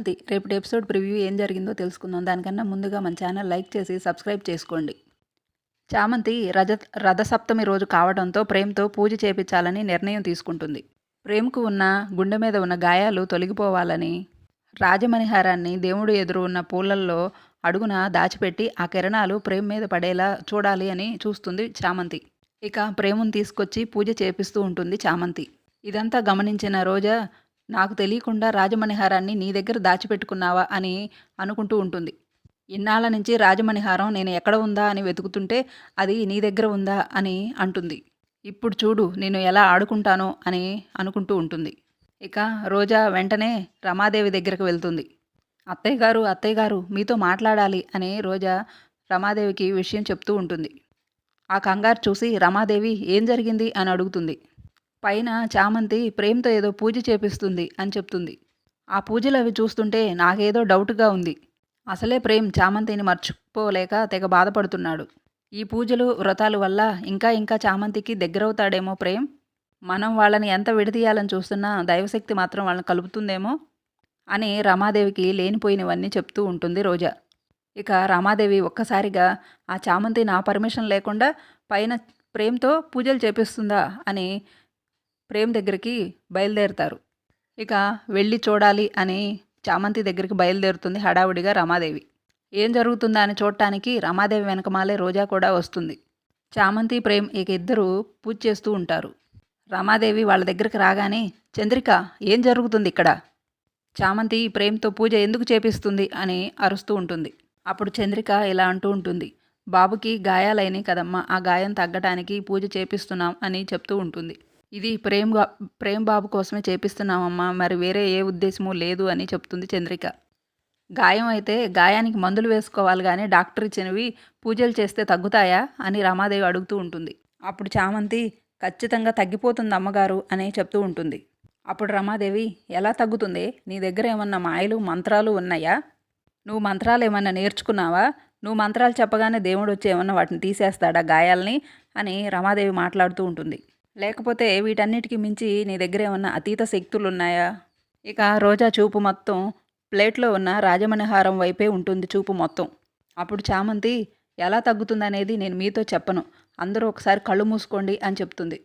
అంతే రేపటి episode preview ఏం జరిగిందో తెలుసుకుందాం. దానికన్నా ముందుగా మన ఛానల్ లైక్ చేసి సబ్స్క్రైబ్ చేసుకోండి. చామంతి రజ రథసప్తమి రోజు కావడంతో ప్రేమ్తో పూజ చేపించాలని నిర్ణయం తీసుకుంటుంది. ప్రేమ్కు ఉన్న గుండె మీద ఉన్న గాయాలు తొలగిపోవాలని రాజమణిహారాన్ని దేవుడు ఎదురు ఉన్న పూలల్లో అడుగున దాచిపెట్టి ఆ కిరణాలు ప్రేమ్ మీద పడేలా చూడాలి అని చూస్తుంది చామంతి. ఇక ప్రేముని తీసుకొచ్చి పూజ చేపిస్తూ ఉంటుంది చామంతి. ఇదంతా గమనించిన రోజా నాకు తెలియకుండా రాజమణిహారాన్ని నీ దగ్గర దాచిపెట్టుకున్నావా అని అనుకుంటూ ఉంటుంది. ఇన్నాళ్ళ నుంచి రాజమణిహారం నేను ఎక్కడ ఉందా అని వెతుకుతుంటే అది నీ దగ్గర ఉందా అని అంటుంది. ఇప్పుడు చూడు నేను ఎలా ఆడుకుంటానో అని అనుకుంటూ ఉంటుంది. ఇక రోజా వెంటనే రమాదేవి దగ్గరకు వెళ్తుంది. అత్తయ్య గారు అత్తయ్య గారు మీతో మాట్లాడాలి అని రోజా రమాదేవికి విషయం చెప్తూ ఉంటుంది. ఆ కంగారు చూసి రమాదేవి ఏం జరిగింది అని అడుగుతుంది. పైన చామంతి ప్రేమతో ఏదో పూజ చేపిస్తుంది అని చెప్తుంది. ఆ పూజలు అవి చూస్తుంటే నాకేదో డౌట్గా ఉంది. అసలే ప్రేమ్ చామంతిని మర్చిపోలేక తెగ బాధపడుతున్నాడు. ఈ పూజలు వ్రతాలు వల్ల ఇంకా ఇంకా చామంతికి దగ్గరవుతాడేమో ప్రేమ్? మనం వాళ్ళని ఎంత విడదీయాలని చూస్తున్నా దైవశక్తి మాత్రం వాళ్ళని కలుపుతుందేమో? అని రమాదేవికి లేనిపోయినవన్నీ చెప్తూ ఉంటుంది రోజా. ఇక రమాదేవి ఒక్కసారిగా ఆ చామంతి నా పర్మిషన్ లేకుండా పైన ప్రేమతో పూజలు చేపిస్తుందా? అని ప్రేమ్ దగ్గరికి బయలుదేరుతారు. ఇక వెళ్ళి చూడాలి అని చామంతి దగ్గరికి బయలుదేరుతుంది హడావుడిగా రమాదేవి. ఏం జరుగుతుందా అని చూడటానికి రమాదేవి వెనకమాలే రోజా కూడా వస్తుంది. చామంతి ప్రేమ్ ఇక ఇద్దరు పూజ చేస్తూ ఉంటారు. రమాదేవి వాళ్ళ దగ్గరికి రాగానే చంద్రిక ఏం జరుగుతుంది ఇక్కడ? చామంతి ప్రేమ్తో పూజ ఎందుకు చేపిస్తుంది? అని అరుస్తూ ఉంటుంది. అప్పుడు చంద్రిక ఇలా అంటూ ఉంటుంది బాబుకి గాయాలైనాయి కదమ్మా ఆ గాయం తగ్గటానికి పూజ చేపిస్తున్నాం అని చెప్తూ ఉంటుంది. ఇది ప్రేమ్గా ప్రేమ్ బాబు కోసమే చేపిస్తున్నామమ్మా. మరి వేరే ఏ ఉద్దేశమూ లేదు అని చెప్తుంది చంద్రిక. గాయం అయితే గాయానికి మందులు వేసుకోవాలి కానీ డాక్టర్ ఇచ్చినవి పూజలు చేస్తే తగ్గుతాయా అని రమాదేవి అడుగుతూ ఉంటుంది. అప్పుడు చామంతి ఖచ్చితంగా తగ్గిపోతుంది అమ్మగారు అని చెప్తూ ఉంటుంది. అప్పుడు రమాదేవి ఎలా తగ్గుతుంది? నీ దగ్గర ఏమన్నా మాయలు మంత్రాలు ఉన్నాయా? నువ్వు మంత్రాలు ఏమన్నా నేర్చుకున్నావా? నువ్వు మంత్రాలు చెప్పగానే దేవుడు వచ్చి ఏమన్నా వాటిని తీసేస్తాడా గాయాల్ని? అని రమాదేవి మాట్లాడుతూ ఉంటుంది. లేకపోతే వీటన్నిటికీ మించి నీ దగ్గర ఏమన్నా అతీత శక్తులు ఉన్నాయా ఇక రోజా చూపు మొత్తం ప్లేట్లో ఉన్న రాజమణిహారం వైపే ఉంటుంది చూపు మొత్తం. అప్పుడు చామంతి ఎలా తగ్గుతుందనేది నేను మీతో చెప్పను. అందరూ ఒకసారి కళ్ళు మూసుకోండి అని చెప్తుంది.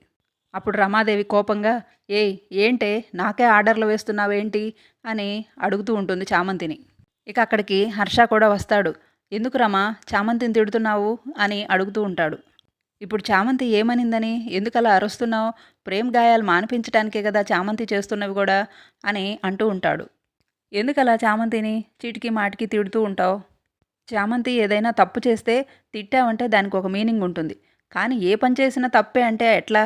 అప్పుడు రమాదేవి కోపంగా ఏయ్ ఏంటే? నాకే ఆర్డర్లు వేస్తున్నావేంటి? అని అడుగుతూ ఉంటుంది చామంతిని. ఇక అక్కడికి హర్ష కూడా వస్తాడు. ఎందుకు రమా? చామంతిని తిడుతున్నావు? అని అడుగుతూ ఉంటాడు. ఇప్పుడు చామంతి ఏమనిందని? ఎందుకలా అరుస్తున్నావు? ప్రేమ్ గాయాలు మానిపించడానికే కదా చామంతి చేస్తున్నవి కూడా అని అంటూ ఉంటాడు. ఎందుకలా చామంతిని? చీటికి మాటికి తిడుతూ ఉంటావు. చామంతి ఏదైనా తప్పు చేస్తే తిట్టావంటే దానికి ఒక మీనింగ్ ఉంటుంది. కానీ ఏ పని చేసినా తప్పే అంటే ఎట్లా?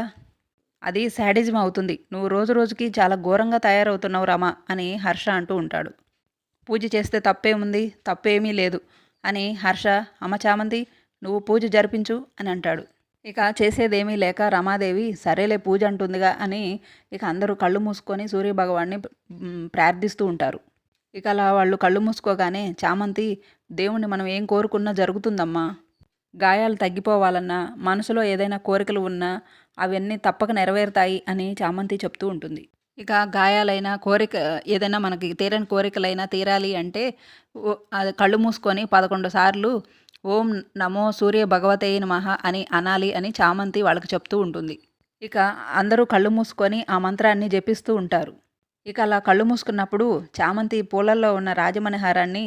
అది శాడిజం అవుతుంది. నువ్వు రోజు రోజుకి చాలా ఘోరంగా తయారవుతున్నావు రామా అని హర్ష అంటూ ఉంటాడు. పూజ చేస్తే తప్పేముంది తప్పేమీ లేదు అని హర్ష అమ్మ చామంతి నువ్వు పూజ జరిపించు అని అంటాడు. ఇక చేసేదేమీ లేక రమాదేవి సరేలే పూజ అంటుందిగా అని ఇక అందరూ కళ్ళు మూసుకొని సూర్యభగవాన్ని ప్రార్థిస్తూ ఉంటారు. ఇక అలా వాళ్ళు కళ్ళు మూసుకోగానే చామంతి దేవుణ్ణి మనం ఏం కోరుకున్నా జరుగుతుందమ్మా. గాయాలు తగ్గిపోవాలన్నా మనసులో ఏదైనా కోరికలు ఉన్నా అవన్నీ తప్పక నెరవేరుతాయి అని చామంతి చెప్తూ ఉంటుంది. ఇక గాయాలైనా కోరిక ఏదైనా మనకి తీరని కోరికలైనా తీరాలి అంటే అది కళ్ళు మూసుకొని పదకొండు సార్లు ఓం నమో సూర్య భగవతే నమః అని అనాలి అని చామంతి వాళ్ళకి చెప్తూ ఉంటుంది. ఇక అందరూ కళ్ళు మూసుకొని ఆ మంత్రాన్ని జపిస్తూ ఉంటారు. ఇక అలా కళ్ళు మూసుకున్నప్పుడు చామంతి పూలల్లో ఉన్న రాజమణిహారాన్ని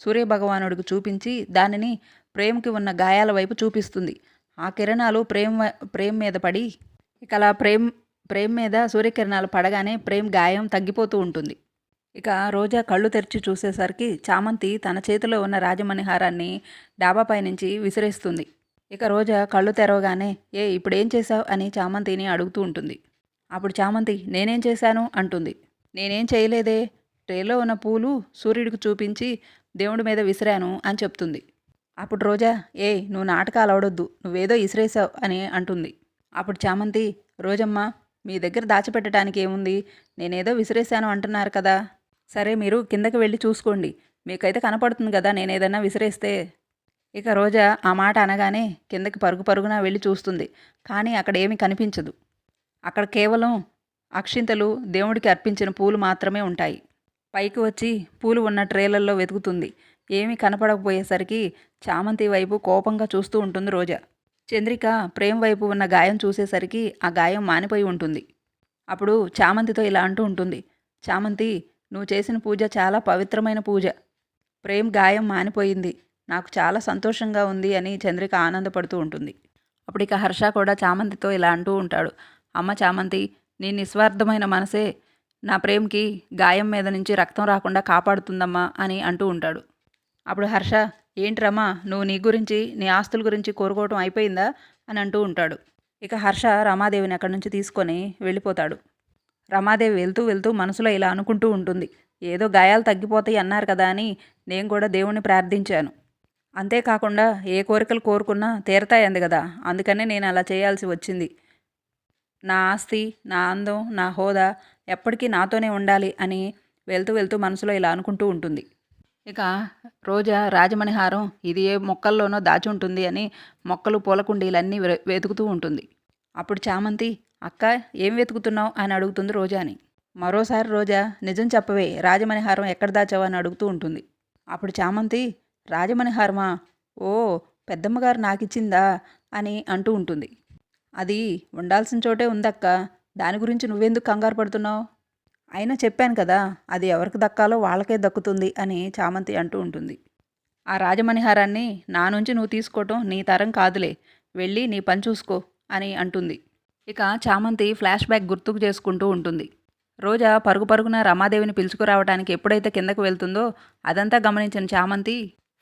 సూర్యభగవానుడికి చూపించి దానిని ప్రేమ్కి ఉన్న గాయాల వైపు చూపిస్తుంది. ఆ కిరణాలు ప్రేమ్ ప్రేమ్ మీద పడి ఇక అలా ప్రేమ్ ప్రేమ్ మీద సూర్యకిరణాలు పడగానే ప్రేమ్ గాయం తగ్గిపోతూ ఉంటుంది. ఇక రోజా కళ్ళు తెరిచి చూసేసరికి చామంతి తన చేతిలో ఉన్న రాజమణిహారాన్ని డాబాపై నుంచి విసిరేస్తుంది. ఇక రోజా కళ్ళు తెరవగానే ఏ ఇప్పుడేం చేశావు? అని చామంతిని అడుగుతూ ఉంటుంది. అప్పుడు చామంతి నేనేం చేశాను? అంటుంది. నేనేం చేయలేదే. ట్రేలో ఉన్న పూలు సూర్యుడికి చూపించి దేవుడి మీద విసిరాను అని చెప్తుంది. అప్పుడు రోజా ఏ నువ్వు నాటకాలు ఆడొద్దు. నువ్వేదో ఇసిరేసావు అని అంటుంది. అప్పుడు చామంతి రోజమ్మ మీ దగ్గర దాచిపెట్టడానికి ఏముంది? నేనేదో విసిరేశాను అంటున్నారు కదా. సరే మీరు కిందకి వెళ్ళి చూసుకోండి. మీకైతే కనపడుతుంది కదా నేను ఏదైనా విసిరేస్తే. ఇక రోజా ఆ మాట అనగానే కిందకి పరుగు పరుగున వెళ్ళి చూస్తుంది. కానీ అక్కడ ఏమీ కనిపించదు. అక్కడ కేవలం అక్షింతలు దేవుడికి అర్పించిన పూలు మాత్రమే ఉంటాయి. పైకి వచ్చి పూలు ఉన్న ట్రేలల్లో వెతుకుతుంది. ఏమీ కనపడకపోయేసరికి చామంతి వైపు కోపంగా చూస్తూ ఉంటుంది రోజా. చంద్రిక ప్రేమ వైపు ఉన్న గాయం చూసేసరికి ఆ గాయం మానిపోయి ఉంటుంది. అప్పుడు చామంతితో ఇలా అంటూ ఉంటుంది. చామంతి నువ్వు చేసిన పూజ చాలా పవిత్రమైన పూజ. ప్రేమ్ గాయం మానిపోయింది. నాకు చాలా సంతోషంగా ఉంది అని చంద్రిక ఆనందపడుతూ ఉంటుంది. అప్పుడు ఇక హర్ష కూడా చామంతితో ఇలా అంటూ ఉంటాడు. అమ్మ చామంతి నీ నిస్వార్థమైన మనసే నా ప్రేమ్కి గాయం మీద నుంచి రక్తం రాకుండా కాపాడుతుందమ్మా అని అంటూ ఉంటాడు. అప్పుడు హర్ష ఏంట్రమ్మా నువ్వు నీ గురించి నీ ఆస్తుల గురించి కోరుకోవటం అయిపోయిందా? అని అంటూ ఉంటాడు. ఇక హర్ష రమాదేవిని అక్కడి నుంచి తీసుకొని వెళ్ళిపోతాడు. రమాదేవి వెళ్తూ వెళ్తూ మనసులో ఇలా అనుకుంటూ ఉంటుంది. ఏదో గాయాలు తగ్గిపోతాయి అన్నారు కదా అని నేను కూడా దేవుణ్ణి ప్రార్థించాను. అంతేకాకుండా ఏ కోరికలు కోరుకున్నా తీరతాయంది కదా. అందుకనే నేను అలా చేయాల్సి వచ్చింది. నా ఆస్తి నా అందం నా హోదా ఎప్పటికీ నాతోనే ఉండాలి అని వెళ్తూ వెళ్తూ మనసులో ఇలా అనుకుంటూ ఉంటుంది. ఇక రోజా రాజమణిహారం ఇది ఏ మొక్కల్లోనో దాచి ఉంటుంది అని మొక్కలు పూల కుండీలన్నీ వె- వెతుకుతూ ఉంటుంది. అప్పుడు చామంతి అక్క ఏం వెతుకుతున్నావు? అని అడుగుతుంది రోజాని మరోసారి రోజా నిజం చెప్పవే రాజమణిహారం ఎక్కడ దాచావు? అని అడుగుతూ ఉంటుంది. అప్పుడు చామంతి రాజమణిహారమా? ఓ పెద్దమ్మగారు నాకిచ్చిందా? అని అంటూ ఉంటుంది. అది ఉండాల్సిన చోటే ఉందక్క. దాని గురించి నువ్వెందుకు కంగారు పడుతున్నావు? అయినా చెప్పాను కదా అది ఎవరికి దక్కాలో వాళ్ళకే దక్కుతుంది అని చామంతి అంటూ ఉంటుంది. ఆ రాజమణిహారాన్ని నా నుంచి నువ్వు తీసుకోవటం నీ తరం కాదులే. వెళ్ళి నీ పని చూసుకో అని అంటుంది. ఇక చామంతి ఫ్లాష్ బ్యాక్ గుర్తుకు చేసుకుంటూ ఉంటుంది. రోజా పరుగు పరుగున రమాదేవిని పిలుచుకురావడానికి ఎప్పుడైతే కిందకు వెళ్తుందో అదంతా గమనించిన చామంతి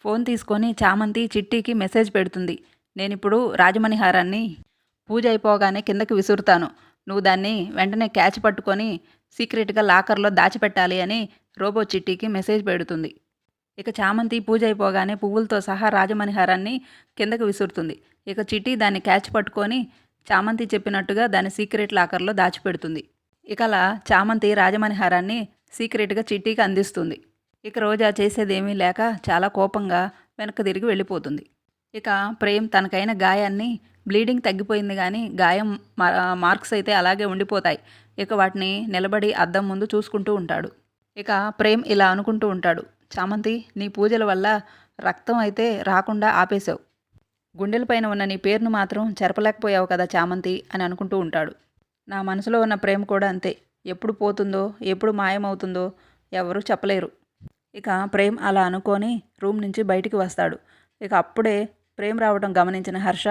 ఫోన్ తీసుకొని చామంతి చిట్టీకి మెసేజ్ పెడుతుంది. నేనిప్పుడు రాజమణిహారాన్ని పూజ అయిపోగానే కిందకి విసురుతాను. నువ్వు దాన్ని వెంటనే క్యాచ్ పట్టుకొని సీక్రెట్గా లాకర్లో దాచిపెట్టాలి అని రోబో చిట్టీకి మెసేజ్ పెడుతుంది. ఇక చామంతి పూజ అయిపోగానే పువ్వులతో సహా రాజమణిహారాన్ని కిందకు విసురుతుంది. ఇక చిట్టి దాన్ని క్యాచ్ పట్టుకొని చామంతి చెప్పినట్టుగా దాని సీక్రెట్ లాకర్లో దాచిపెడుతుంది. ఇక అలా చామంతి రాజమణిహారాన్ని సీక్రెట్గా చిట్టీకి అందిస్తుంది. ఇక రోజా చేసేదేమీ లేక చాలా కోపంగా వెనక్కి తిరిగి వెళ్ళిపోతుంది. ఇక ప్రేమ్ తనకైన గాయాన్ని బ్లీడింగ్ తగ్గిపోయింది కానీ గాయం మా- మార్క్స్ అయితే అలాగే ఉండిపోతాయి. ఇక వాటిని నిలబడి అద్దం ముందు చూసుకుంటూ ఉంటాడు. ఇక ప్రేమ్ ఇలా అనుకుంటూ ఉంటాడు. చామంతి నీ పూజల వల్ల రక్తం అయితే రాకుండా ఆపేశావు. గుండెలపైన ఉన్న నీ పేరును మాత్రం చెరపలేకపోయావు కదా చామంతి అని అనుకుంటూ ఉంటాడు. నా మనసులో ఉన్న ప్రేమ కూడా అంతే. ఎప్పుడు పోతుందో ఎప్పుడు మాయమవుతుందో ఎవరూ చెప్పలేరు. ఇక ప్రేమ్ అలా అనుకొని రూమ్ నుంచి బయటికి వస్తాడు. ఇక అప్పుడే ప్రేమ్ రావడం గమనించిన హర్ష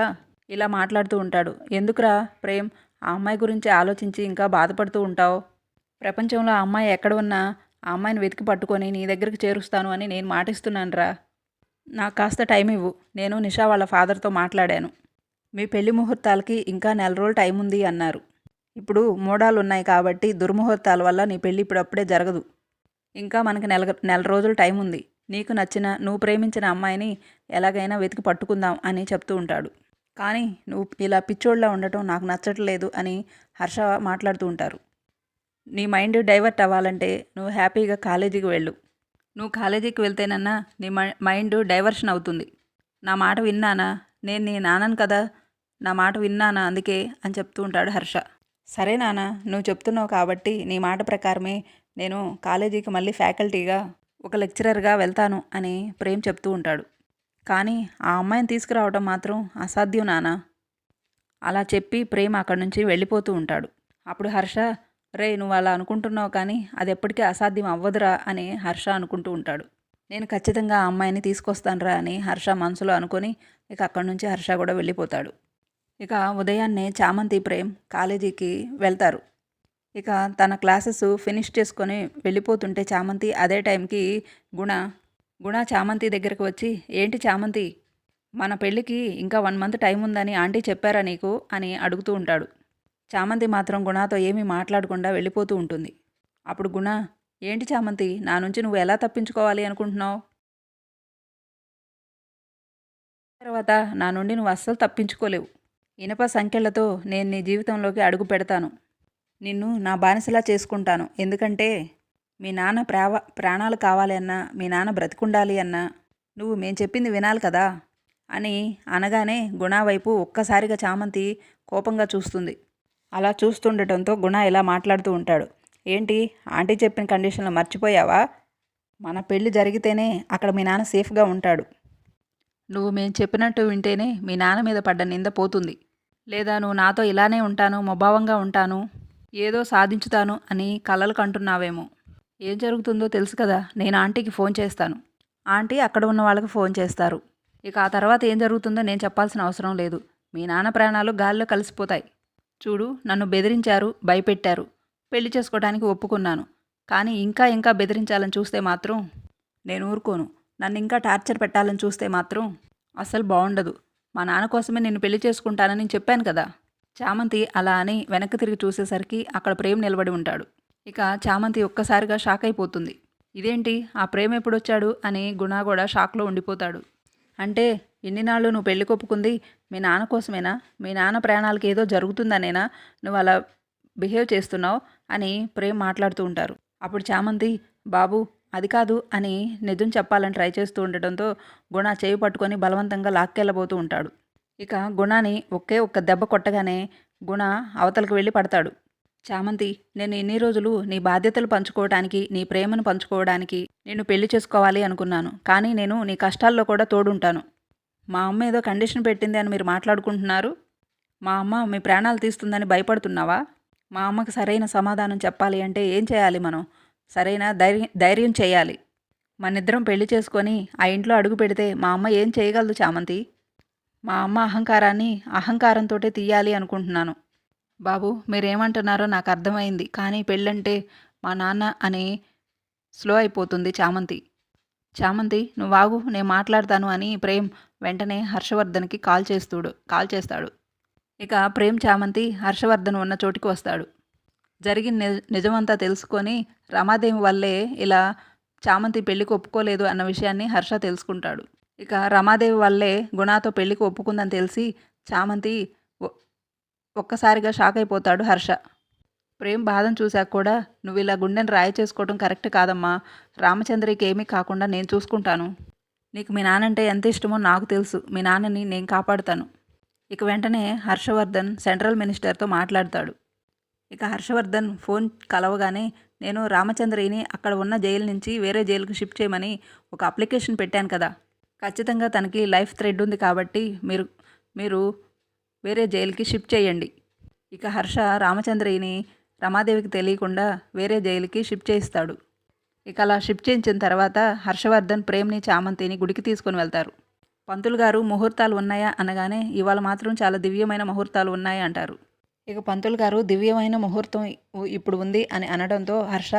ఇలా మాట్లాడుతూ ఉంటాడు. ఎందుకురా ప్రేమ్ ఆ అమ్మాయి గురించి ఆలోచించి ఇంకా బాధపడుతూ ఉంటావు? ప్రపంచంలో ఆ అమ్మాయి ఎక్కడ ఉన్నా ఆ అమ్మాయిని వెతికి పట్టుకొని నీ దగ్గరికి చేరుస్తాను అని నేను మాటిస్తున్నాను రా నాకు కాస్త టైం ఇవ్వు. నేను నిషా వాళ్ళ ఫాదర్తో మాట్లాడాను. మీ పెళ్ళి ముహూర్తాలకి ఇంకా నెల రోజులు టైం ఉంది అన్నారు. ఇప్పుడు మూడాలు ఉన్నాయి కాబట్టి దుర్ముహూర్తాల వల్ల నీ పెళ్ళి ఇప్పుడప్పుడే జరగదు. ఇంకా మనకి నెల నెల రోజులు టైం ఉంది. నీకు నచ్చిన నువ్వు ప్రేమించిన అమ్మాయిని ఎలాగైనా వెతికి పట్టుకుందాం అని చెప్తూ ఉంటాడు. కానీ నువ్వు ఇలా పిచ్చోళ్ళ ఉండటం నాకు నచ్చట్లేదు అని హర్ష మాట్లాడుతూ ఉంటారు. నీ మైండ్ డైవర్ట్ అవ్వాలంటే నువ్వు హ్యాపీగా కాలేజీకి వెళ్ళు. నువ్వు కాలేజీకి వెళ్తేనన్నా నీ మైండ్ డైవర్షన్ అవుతుంది. నా మాట విన్నానా? నేను నీ నాన్నను కదా. నా మాట విన్నానా అందుకే అని చెప్తూ ఉంటాడు హర్ష. సరే నాన్న నువ్వు చెప్తున్నావు కాబట్టి నీ మాట ప్రకారమే నేను కాలేజీకి మళ్ళీ ఫ్యాకల్టీగా ఒక లెక్చరర్గా వెళ్తాను అని ప్రేమ్ చెప్తూ ఉంటాడు. కానీ ఆ అమ్మాయిని తీసుకురావడం మాత్రం అసాధ్యం నాన్న. అలా చెప్పి ప్రేమ్ అక్కడి నుంచి వెళ్ళిపోతూ ఉంటాడు. అప్పుడు హర్ష రే నువ్వు అలా అనుకుంటున్నావు కానీ అది ఎప్పటికీ అసాధ్యం అవ్వదురా అని హర్ష అనుకుంటూ ఉంటాడు. నేను ఖచ్చితంగా ఆ అమ్మాయిని తీసుకొస్తానురా అని హర్ష మనసులో అనుకొని ఇక అక్కడి నుంచి హర్ష కూడా వెళ్ళిపోతాడు. ఇక ఉదయాన్నే చామంతి ప్రేమ్ కాలేజీకి వెళ్తారు. ఇక తన క్లాసెస్ ఫినిష్ చేసుకొని వెళ్ళిపోతుంటే చామంతి అదే టైంకి గుణ గుణ చామంతి దగ్గరకు వచ్చి ఏంటి చామంతి? మన పెళ్ళికి ఇంకా వన్ మంత్ టైం ఉందని ఆంటీ చెప్పారా నీకు? అని అడుగుతూ ఉంటాడు. చామంతి మాత్రం గుణాతో ఏమీ మాట్లాడకుండా వెళ్ళిపోతూ ఉంటుంది. అప్పుడు గుణ ఏంటి చామంతి నా నుంచి నువ్వు ఎలా తప్పించుకోవాలి అనుకుంటున్నావు? తర్వాత నా నుండి నువ్వు అస్సలు తప్పించుకోలేవు. ఇనప సంఖ్యలతో నేను నీ జీవితంలోకి అడుగు పెడతాను. నిన్ను నా బానిసలా చేసుకుంటాను. ఎందుకంటే మీ నాన్న ప్రావ ప్రాణాలు కావాలి అన్నా మీ నాన్న బ్రతికుండాలి అన్నా నువ్వు మేం చెప్పింది వినాలి కదా? అని అనగానే గుణా వైపు ఒక్కసారిగా చామంతి కోపంగా చూస్తుంది. అలా చూస్తుండటంతో గుణ ఇలా మాట్లాడుతూ ఉంటాడు. ఏంటి? ఆంటీ చెప్పిన కండిషన్లో మర్చిపోయావా? మన పెళ్ళి జరిగితేనే అక్కడ మీ నాన్న సేఫ్గా ఉంటాడు. నువ్వు మేము చెప్పినట్టు వింటేనే మీ నాన్న మీద పడ్డ నింద పోతుంది. లేదా నువ్వు నాతో ఇలానే ఉంటాను మొభావంగా ఉంటాను ఏదో సాధించుతాను అని కలలు కంటున్నావేమో. ఏం జరుగుతుందో తెలుసు కదా నేను ఆంటీకి ఫోన్ చేస్తాను. ఆంటీ అక్కడ ఉన్న వాళ్ళకి ఫోన్ చేస్తారు. ఇక ఆ తర్వాత ఏం జరుగుతుందో నేను చెప్పాల్సిన అవసరం లేదు. మీ నాన్న ప్రాణాలు గాల్లో కలిసిపోతాయి. చూడు నన్ను బెదిరించారు భయపెట్టారు. పెళ్ళి చేసుకోవడానికి ఒప్పుకున్నాను. కానీ ఇంకా ఇంకా బెదిరించాలని చూస్తే మాత్రం నేను ఊరుకోను. నన్ను ఇంకా టార్చర్ పెట్టాలని చూస్తే మాత్రం అస్సలు బాగుండదు మా నాన్న కోసమే నేను పెళ్ళి చేసుకుంటానని చెప్పాను కదా. చామంతి అలా అని వెనక్కి తిరిగి చూసేసరికి అక్కడ ప్రేమ్ నిలబడి ఉంటాడు. ఇక చామంతి ఒక్కసారిగా షాక్ అయిపోతుంది. ఇదేంటి? ఆ ప్రేమ ఎప్పుడొచ్చాడు? అని గుణ కూడా షాక్లో ఉండిపోతాడు. అంటే ఇన్ని నాళ్ళు నువ్వు పెళ్ళి కొప్పుకుంది మీ నాన్న కోసమేనా? మీ నాన్న ప్రాణాలకి ఏదో జరుగుతుందనేనా? నువ్వు అలా బిహేవ్ చేస్తున్నావు అని ప్రేమ్ మాట్లాడుతూ ఉంటారు. అప్పుడు చామంతి బాబు అది కాదు అని నిజం చెప్పాలని ట్రై చేస్తూ ఉండటంతో గుణ చేయి పట్టుకొని బలవంతంగా లాక్కెళ్ళబోతూ ఉంటాడు. ఇక గుణాని ఒకే ఒక్క దెబ్బ కొట్టగానే గుణ అవతలకు వెళ్ళి పడతాడు. చామంతి నేను ఇన్ని రోజులు నీ బాధ్యతలు పంచుకోవడానికి నీ ప్రేమను పంచుకోవడానికి నేను పెళ్ళి చేసుకోవాలి అనుకున్నాను. కానీ నేను నీ కష్టాల్లో కూడా తోడుంటాను. మా అమ్మ ఏదో కండిషన్ పెట్టింది అని మీరు మాట్లాడుకుంటున్నారు. మా అమ్మ మీ ప్రాణాలు తీస్తుందని భయపడుతున్నావా? మా అమ్మకు సరైన సమాధానం చెప్పాలి అంటే ఏం చేయాలి మనం? సరైన ధైర్యం ధైర్యం చేయాలి. మనిద్దరం పెళ్ళి చేసుకొని ఆ ఇంట్లో అడుగు పెడితే మా అమ్మ ఏం చేయగలదు చామంతి? మా అమ్మ అహంకారాన్ని అహంకారంతో తీయాలి అనుకుంటున్నాను. బాబు మీరేమంటున్నారో నాకు అర్థమైంది. కానీ పెళ్ళంటే మా నాన్న అని స్లో అయిపోతుంది చామంతి. చామంతి నువ్వు నేను మాట్లాడతాను అని ప్రేమ్ వెంటనే హర్షవర్ధన్కి కాల్ చేస్తుడు కాల్ చేస్తాడు. ఇక ప్రేమ్ చామంతి హర్షవర్ధన్ ఉన్న చోటికి వస్తాడు. జరిగిన నిజ నిజమంతా తెలుసుకొని రమాదేవి వల్లే ఇలా చామంతి పెళ్ళికి ఒప్పుకోలేదు అన్న విషయాన్ని హర్ష తెలుసుకుంటాడు. ఇక రమాదేవి వల్లే గుణాతో పెళ్ళికి ఒప్పుకుందని తెలిసి చామంతి ఒక్కసారిగా షాక్ అయిపోతాడు హర్ష. ప్రేమ్ బాధను చూశాక కూడా నువ్వు ఇలా గుండెని రాయి చేసుకోవడం కరెక్ట్ కాదమ్మా. రామచంద్రకి ఏమీ కాకుండా నేను చూసుకుంటాను. నీకు మీ నాన్నంటే ఎంత ఇష్టమో నాకు తెలుసు. మీ నాన్నని నేను కాపాడుతాను. ఇక వెంటనే హర్షవర్ధన్ సెంట్రల్ మినిస్టర్తో మాట్లాడతాడు. ఇక హర్షవర్ధన్ ఫోన్ కలవగానే నేను రామచంద్రయ్యని అక్కడ ఉన్న జైలు నుంచి వేరే జైలుకు షిఫ్ట్ చేయమని ఒక అప్లికేషన్ పెట్టాను కదా. ఖచ్చితంగా తనకి లైఫ్ థ్రెడ్ ఉంది కాబట్టి మీరు మీరు వేరే జైలుకి షిఫ్ట్ చేయండి. ఇక హర్ష రామచంద్రయ్యని రమాదేవికి తెలియకుండా వేరే జైలుకి షిఫ్ట్ చేయిస్తాడు. ఇక అలా షిఫ్ట్ చేయించిన తర్వాత హర్షవర్ధన్ ప్రేమ్ని చామంతిని గుడికి తీసుకొని వెళ్తారు. పంతులు గారు ముహూర్తాలు ఉన్నాయా? అనగానే ఇవాళ మాత్రం చాలా దివ్యమైన ముహూర్తాలు ఉన్నాయి అంటారు. ఇక పంతులు గారు దివ్యమైన ముహూర్తం ఇప్పుడు ఉంది అని అనడంతో హర్ష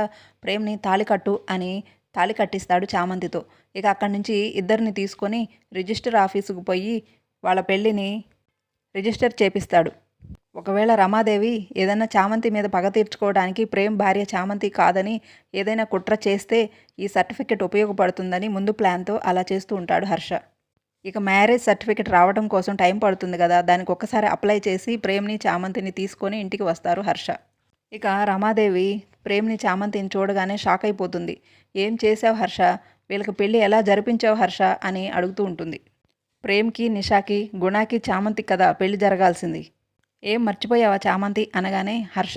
ప్రేమ్ని తాళికట్టు అని తాళి కట్టిస్తాడు చామంతితో. ఇక అక్కడి నుంచి ఇద్దరిని తీసుకొని రిజిస్టర్ ఆఫీసుకు పోయి వాళ్ళ పెళ్ళిని రిజిస్టర్ చేపిస్తాడు. ఒకవేళ రమాదేవి ఏదైనా చామంతి మీద పగ తీర్చుకోవడానికి ప్రేమ్ భార్య చామంతి కాదని ఏదైనా కుట్ర చేస్తే ఈ సర్టిఫికెట్ ఉపయోగపడుతుందని ముందు ప్లాన్తో అలా చేస్తూ ఉంటాడు హర్ష. ఇక మ్యారేజ్ సర్టిఫికెట్ రావడం కోసం టైం పడుతుంది కదా దానికి ఒక్కసారి అప్లై చేసి ప్రేమ్ని చామంతిని తీసుకొని ఇంటికి వస్తారు హర్ష. ఇక రమాదేవి ప్రేమ్ని చామంతిని చూడగానే షాక్ అయిపోతుంది. ఏం చేసావు హర్ష? వీళ్ళకి పెళ్ళి ఎలా జరిపించావు హర్ష? అని అడుగుతూ ఉంటుంది. ప్రేమ్కి నిషాకి గుణాకి చామంతి కదా పెళ్ళి జరగాల్సింది. ఏం మర్చిపోయావా చామంతి? అనగానే హర్ష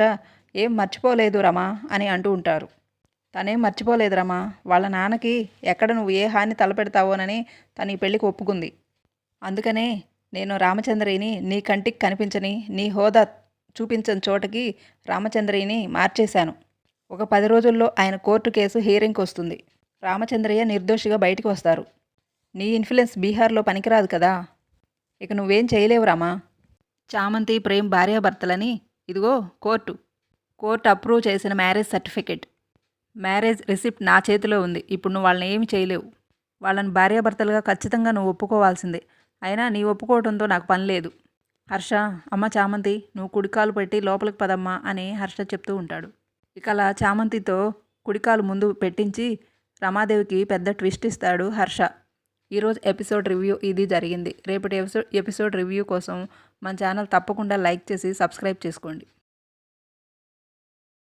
ఏం మర్చిపోలేదు రమా అని అంటూ ఉంటారు. తనేం మర్చిపోలేదు రమా వాళ్ళ నాన్నకి ఎక్కడ నువ్వు ఏ హాని తలపెడతావోనని తను ఈ పెళ్ళికి ఒప్పుకుంది. అందుకనే నేను రామచంద్రిని నీ కంటికి కనిపించని నీ హోదా చూపించని చోటకి రామచంద్రిని మార్చేశాను. ఒక పది రోజుల్లో ఆయన కోర్టు కేసు హీరింగ్కి వస్తుంది. రామచంద్రయ్య నిర్దోషిగా బయటికి వస్తారు. నీ ఇన్ఫ్లుయెన్స్ బీహార్లో పనికిరాదు కదా. ఇక నువ్వేం చేయలేవు రామా. చామంతి ప్రేమ్ భార్యాభర్తలని ఇదిగో కోర్టు. కోర్టు అప్రూవ్ చేసిన మ్యారేజ్ సర్టిఫికెట్. మ్యారేజ్ రిసిప్ట్ నా చేతిలో ఉంది. ఇప్పుడు నువ్వు వాళ్ళని ఏమి చేయలేవు. వాళ్ళని భార్యాభర్తలుగా ఖచ్చితంగా నువ్వు ఒప్పుకోవాల్సిందే. అయినా నీ ఒప్పుకోవడంతో నాకు పని లేదు. హర్ష అమ్మ చామంతి నువ్వు కుడికాలు పెట్టి లోపలికి పదమ్మా అని హర్ష చెప్తూ ఉంటాడు. ఇక అలా చామంతితో కుడికాలు ముందు పెట్టించి రమాదేవికి పెద్ద ట్విస్ట్ ఇస్తాడు హర్ష. ఈరోజు ఎపిసోడ్ రివ్యూ ఇది జరిగింది. రేపటి ఎపిసోడ్ ఎపిసోడ్ రివ్యూ కోసం మన ఛానల్ తప్పకుండా లైక్ చేసి సబ్స్క్రైబ్ చేసుకోండి.